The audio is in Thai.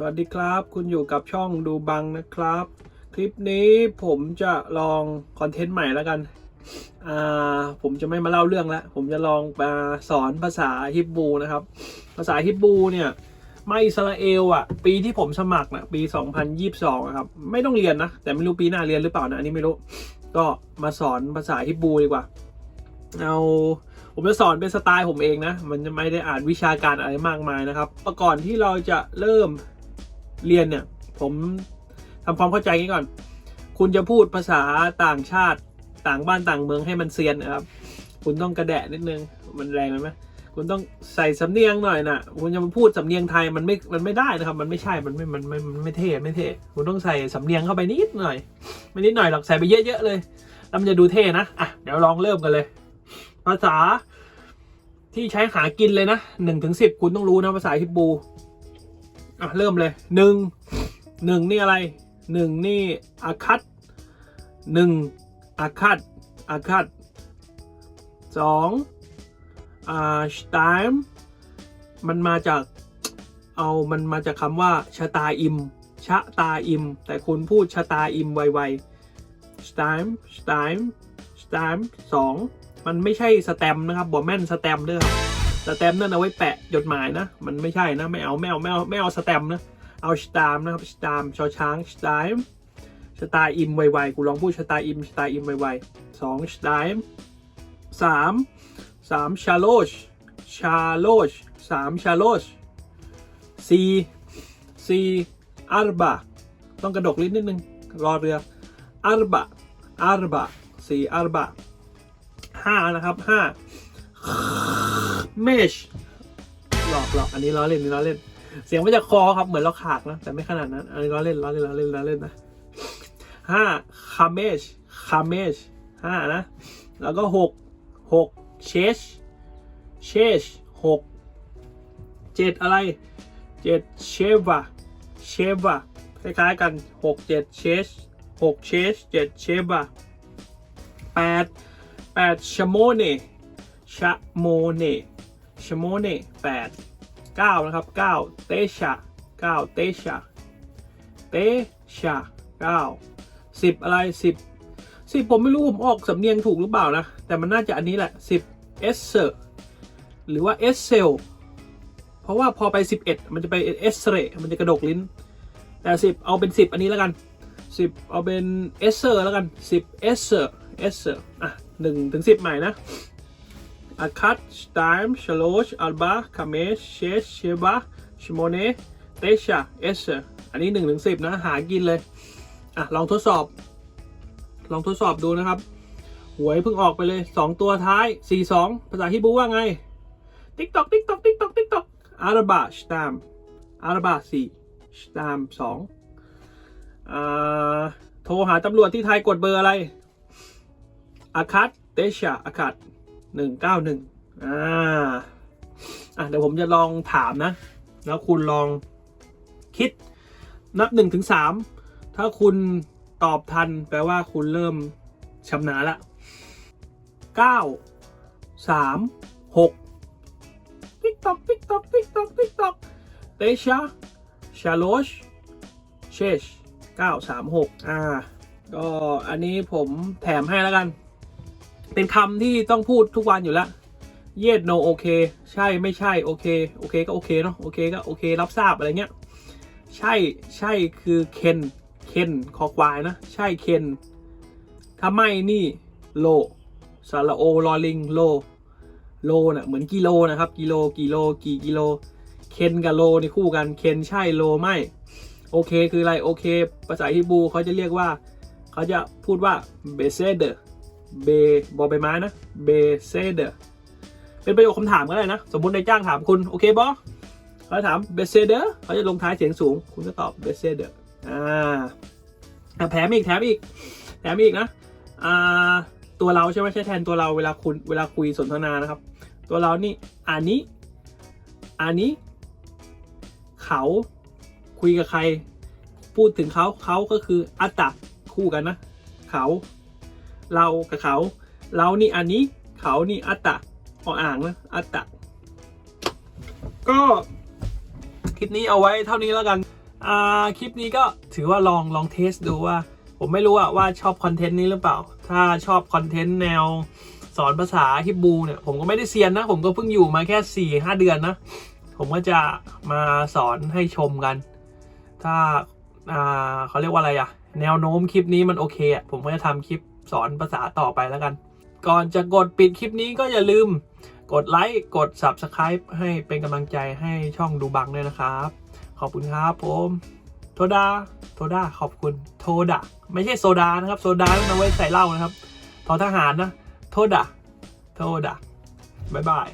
สวัสดีครับ คุณอยู่กับช่องดูบังนะครับ คลิปนี้ผมจะลองคอนเทนต์ใหม่แล้วกัน อ่า ผมจะไม่มาเล่าเรื่องแล้ว ผมจะลองมาสอนภาษาฮิบรูนะครับ ภาษาฮิบรูเนี่ยมาอิสราเอลอะ ปีที่ผมสมัครนะปี 2022อะครับ ไม่ต้องเรียนนะ แต่ไม่รู้ปีหน้าเรียนหรือเปล่านะ อันนี้ไม่รู้ ก็มาสอนภาษาฮิบรูดีกว่า เอาผมจะสอนเป็นสไตล์ผมเองนะ มันจะไม่ได้อ่านวิชาการอะไรมากมายนะครับ ก่อนที่เราจะเริ่ม เรียนเนี่ย ผมทำความเข้าใจงี้ก่อน คุณจะพูดภาษาต่างชาติต่างบ้านต่างเมืองให้มันเซียนนะครับ คุณต้องกระแดะนิดนึง มันแรงไหมคุณต้องใส่สำเนียงหน่อยนะคุณจะมาพูดสำเนียงไทยมันไม่ มันไม่ได้นะครับ มันไม่ใช่ มันไม่ มันไม่มันไม่เท่ไม่เท่คุณต้องใส่สำเนียงเข้าไปนิดหน่อย ไม่นิดหน่อยหรอก ใส่ไปเยอะๆเลย แล้วมันจะดูเท่นะ อะ เดี๋ยวลองเริ่มกันเลย ภาษาที่ใช้หากินเลยนะหนึ่งถึงสิบคุณต้องรู้นะภาษาฮิบู อะเริ่มเลยหนึ่งหนึ่งนี่อะไรหนึ่งนี่อาคัตหนึ่งอาคัตอาคัตสองอ่าสไตม์มันมาจากเอามันมาจากคำว่าชะตาอิมชะตาอิม แต่คุณพูดชะตาอิมไวๆสไตม์สไตม์สไตม์สองมันไม่ใช่สแตมนะครับบอแม่นสแตมเด้อ สแตมป์นั่นเอาไว้แปะจดหมายนะ มันไม่ใช่นะ ไม่เอาไม่เอาไม่เอาไม่เอาสแตมป์นะ เอาสตามนะครับสตามชอช้างสตามสตาอิมไวๆกูลองพูดสตาอิมสตาอิมไวๆสองสตามสามสามชาโลชชาโลชสามชาโลชสี่สี่อาร์บาต้องกระดกลิ้นนิดนึง รอเรืออาร์บาอาร์บาสี่อาร์บาห้านะครับห้า เมชหลอกหลอกอันนี้ล้อเล่นนนี้ล้อเล่น เสียงมาจากคอครับเหมือนเราขากนะ แต่ไม่ขนาดนั้น อันนี้ล้อเล่นล้อเล่นล้อเล่นล้อเล่นนะห้าคาเมชคาเมชห้านะ แล้วก็หกหกเชชเชชหกเจ็ดอะไรเจ็ดเชวาเชวาคล้ายๆกันหกเจ็ดเชชหกเชชเจ็ดเชวาแปดแปดชโมเนชโมเน ชโมเนแปดเก้านะครับเก้าเตชะเก้าเตชะเตชะเก้าสิบอะไรสิบสิบผมไม่รู้ ผมออกสำเนียงถูกหรือเปล่านะ แต่มันน่าจะอันนี้แหละสิบเอสเซอร์หรือว่าเอสเซลเพราะว่าพอไป11มันจะไปเอสเรมันจะกระดกลิ้น แต่10เอาเป็น10อันนี้แล้วกัน10เอาเป็นเอสเซอร์แล้วกัน10เอสเซอร์เอสเซอร์อะหนึ่งถึงสิบใหม่นะ อาคัตสไตม์ชโลชอัลบาคาเมชเชชเชบาชโมเนเตชาเอสอันนี้หนึ่งถึงสิบนะ หากินเลย อะ ลองทดสอบ ลองทดสอบดูนะครับ หวยเพิ่งออกไปเลยสองตัวท้ายสี่สองภาษาฮิบรูว่าไง ติ๊กตอก ติ๊กตอก ติ๊กตอก ติ๊กตอก อาราบาสตาม อาราบาสี่สตามสองอ่า โทรหาตำรวจที่ไทยกดเบอร์อะไรอาคัตเตชาอาคัต หนึ่งเก้าหนึ่งอ่าอะเดี๋ยวผมจะลองถามนะ แล้วคุณลองคิดนับหนึ่งถึงสามถ้าคุณตอบทันแปลว่าคุณเริ่มชำนาญละเก้าสามหกติ๊กตอกติ๊กตอกติ๊กตอกติ๊กตอกเตชาชาโลชเชชเก้าสามหกอ่าก็อันนี้ผมแถมให้แล้วกัน เป็นคำที่ต้องพูดทุกวันอยู่แล้ว yes no โอเค ใช่ไม่ใช่โอเค โอเคก็โอเคเนาะ โอเคก็โอเครับทราบอะไรเงี้ย ใช่ใช่คือเคนเคนคอควายนะ ใช่เคนถ้าไม่นี่โลสระโอลอลิงโล โลน่ะเหมือนกิโลนะครับ กิโลกิโลกี่กิโล เคนกับโลนี่คู่กัน เคนใช่โลไม่ โอเคคืออะไร โอเค ภาษาฮิบูเขาจะเรียกว่า เขาจะพูดว่าเบเซเดอร์ เบบอใบไม้นะเบเซเดอร์เป็นประโยคคำถามก็ได้นะ สมมตินายจ้างถามคุณโอเคบอเขาถามเบเซเดอร์เขาจะลงท้ายเสียงสูง คุณก็ตอบเบเซเดอร์อ่าแถมอีกแถมอีกแถมอีกนะอ่าตัวเราใช่ไหมใช่แทนตัวเราเวลาคุณเวลาคุยสนทนานะครับ ตัวเรานี่อันนี้อันนี้ เขาคุยกับใคร พูดถึงเขาเขาก็คืออัตตะคู่กันนะ เขา เรากับเขา เรานี่อันนี้เขานี่อัตตะออ่างนะอัตตะ ก็คลิปนี้เอาไว้เท่านี้แล้วกันอ่าคลิปนี้ก็ถือว่าลองลองเทสดูว่า ผมไม่รู้อะว่าชอบคอนเทนต์นี้หรือเปล่า ถ้าชอบคอนเทนต์แนวสอนภาษาฮิบูเนี่ยผมก็ไม่ได้เซียนนะ ผมก็เพิ่งอยู่มาแค่4ี่ห้าเดือนนะ ผมก็จะมาสอนให้ชมกัน ถ้าอ่าเขาเรียกว่าอะไรอะแนวโน้มคลิปนี้มันโอเคอะผมก็จะทำคลิป สอนภาษาต่อไปแล้วกัน ก่อนจะกดปิดคลิปนี้ก็อย่าลืม กดไลค์กด Subscribe ให้เป็นกำลังใจให้ช่องดูบังด้วยนะครับ ขอบคุณครับผมโทดาโทดาขอบคุณโทดาไม่ใช่โซดานะครับ โซดาต้องเอาไว้ใส่เหล้านะครับทอทหารนะ โทดาโทดาบ๊ายบาย